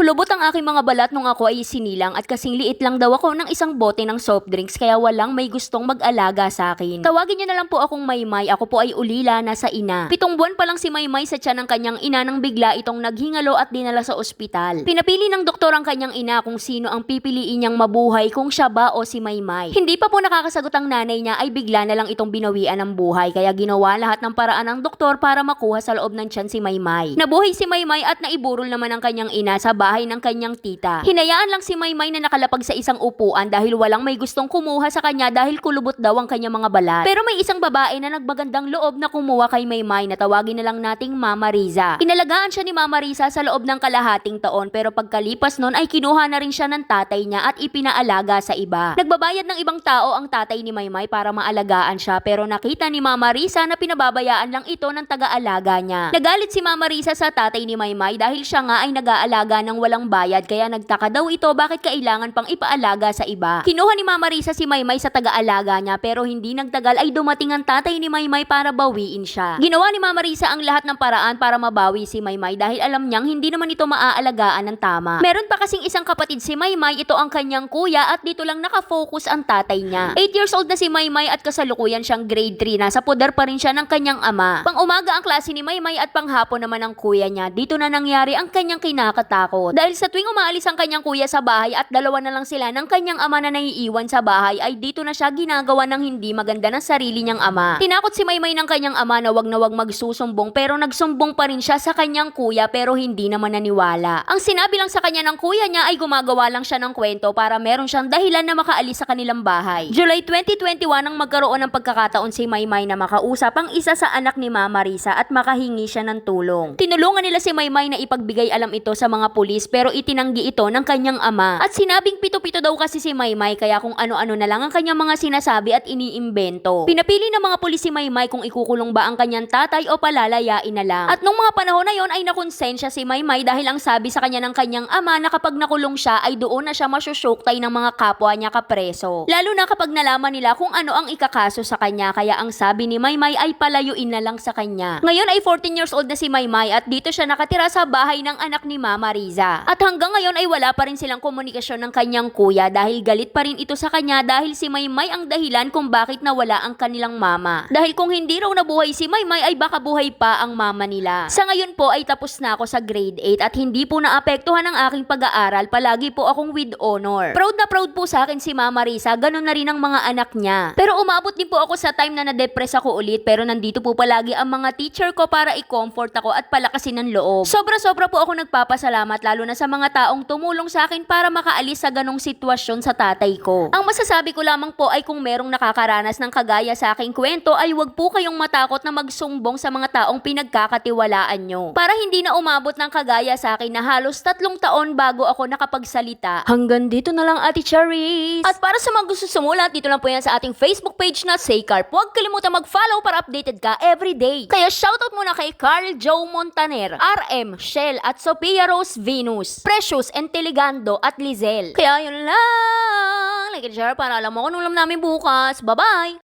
Kulubot ang aking mga balat nung ako ay sinilang at kasing liit lang daw ako ng isang bote ng soft drinks kaya walang may gustong mag-alaga sa akin. Tawagin niyo na lang po akong Maymay, ako po ay ulila na sa ina. Pitong buwan pa lang si Maymay sa tiyan ng kanyang ina nang bigla itong naghingalo at dinala sa ospital. Pinapili ng doktor ang kanyang ina kung sino ang pipiliin niyang mabuhay kung siya ba o si Maymay. Hindi pa po nakakasagot ang nanay niya ay bigla na lang itong binawian ng buhay kaya ginawa lahat ng paraan ng doktor para makuha sa loob ng tiyan si Maymay. Nabuhay si Maymay at naiburol naman ang kanyang ina sa bahay ng kanyang tita. Hinayaan lang si Maymay na nakalapag sa isang upuan dahil walang may gustong kumuha sa kanya dahil kulubot daw ang kanyang mga balat. Pero may isang babae na nagbagandang loob na kumuha kay Maymay na tawagin na lang nating Mama Riza. Inalagaan siya ni Mama Riza sa loob ng kalahating taon pero pagkalipas nun ay kinuha na rin siya ng tatay niya at ipinaalaga sa iba. Nagbabayad ng ibang tao ang tatay ni Maymay para maalagaan siya pero nakita ni Mama Riza na pinababayaan lang ito ng taga-alaga niya. Nagalit si Mama Riza sa tatay ni Maymay dahil siya nga ay nag-aalaga ng walang bayad kaya nagtaka daw ito bakit kailangan pang ipaalaga sa iba. Kinuha ni Mama Riza si Maymay sa taga-alaga niya pero hindi nagtagal ay dumating ang tatay ni Maymay para bawiin siya. Ginawa ni Mama Riza ang lahat ng paraan para mabawi si Maymay dahil alam niyang hindi naman ito maaalagaan ng tama. Meron pa kasing isang kapatid si Maymay, ito ang kanyang kuya at dito lang nakafocus ang tatay niya. 8 years old na si Maymay at kasalukuyan siyang grade 3 nasa poder pa rin siya ng kanyang ama. Pang umaga ang klase ni Maymay at panghapon naman ang kuya niya. Dito na nangyari ang kanyang kinakatakot. Dahil sa tuwing umaalis ang kanyang kuya sa bahay at dalawa na lang sila ng kanyang ama na naiiwan sa bahay ay dito na siya ginagawa ng hindi maganda ng sarili niyang ama. Tinakot si Maymay ng kanyang ama na wag na wag magsusumbong pero nagsumbong pa rin siya sa kanyang kuya pero hindi naman naniwala. Ang sinabi lang sa kanya ng kuya niya ay gumagawa lang siya ng kwento para meron siyang dahilan na makaalis sa kanilang bahay. July 2021 nang magkaroon ng pagkakataon si Maymay na makausap ang isa sa anak ni Mama Risa at makahingi siya ng tulong. Tinulungan nila si Maymay na ipagbigay alam ito sa mga pulis pero itinanggi ito ng kanyang ama. At sinabing pito-pito daw kasi si Maymay kaya kung ano-ano na lang ang kanyang mga sinasabi at iniimbento. Pinapili ng mga pulis si Maymay kung ikukulong ba ang kanyang tatay o palalayain na lang. At nung mga panahon na yon ay nakonsensya si Maymay dahil ang sabi sa kanya ng kanyang ama na kapag nakulong siya ay doon na siya masyusyuktay ng mga kapwa niya kapreso. Lalo na kapag nalaman nila kung ano ang ikakaso sa kanya kaya ang sabi ni Maymay ay palayuin na lang sa kanya. Ngayon ay 14 years old na si Maymay at dito siya nakatira sa bahay ng anak ni Mama Riza. At hanggang ngayon ay wala pa rin silang komunikasyon ng kanyang kuya dahil galit pa rin ito sa kanya dahil si Maymay ang dahilan kung bakit nawala ang kanilang mama. Dahil kung hindi raw nabuhay si Maymay ay baka buhay pa ang mama nila. Sa ngayon po ay tapos na ako sa grade 8 at hindi po naapektuhan ang aking pag-aaral. Palagi po akong with honor. Proud na proud po sa akin si Mama Risa, ganun na rin ang mga anak niya. Pero umabot din po ako sa time na na-depress ako ulit pero nandito po palagi ang mga teacher ko para i-comfort ako at palakasin ng loob. Sobra-sobra po ako nagpapasalamat lalo na sa mga taong tumulong sa akin para makaalis sa ganong sitwasyon sa tatay ko. Ang masasabi ko lamang po ay kung merong nakakaranas ng kagaya sa aking kwento ay wag po kayong matakot na magsumbong sa mga taong pinagkakatiwalaan nyo. Para hindi na umabot ng kagaya sa akin na halos tatlong taon bago ako nakapagsalita. Hanggang dito na lang Ate Cherries. At para sa mga gusto sumulat, dito lang po yan sa ating Facebook page na Say Carp. Huwag kalimutan mag-follow para updated ka everyday. Kaya shoutout muna kay Carl Joe Montaner, RM, Shell at Sophia Rose Venus, Precious, Enteligando at Lizelle. Kaya yun lang. Like and share para alam mo kung alam namin bukas. Bye-bye!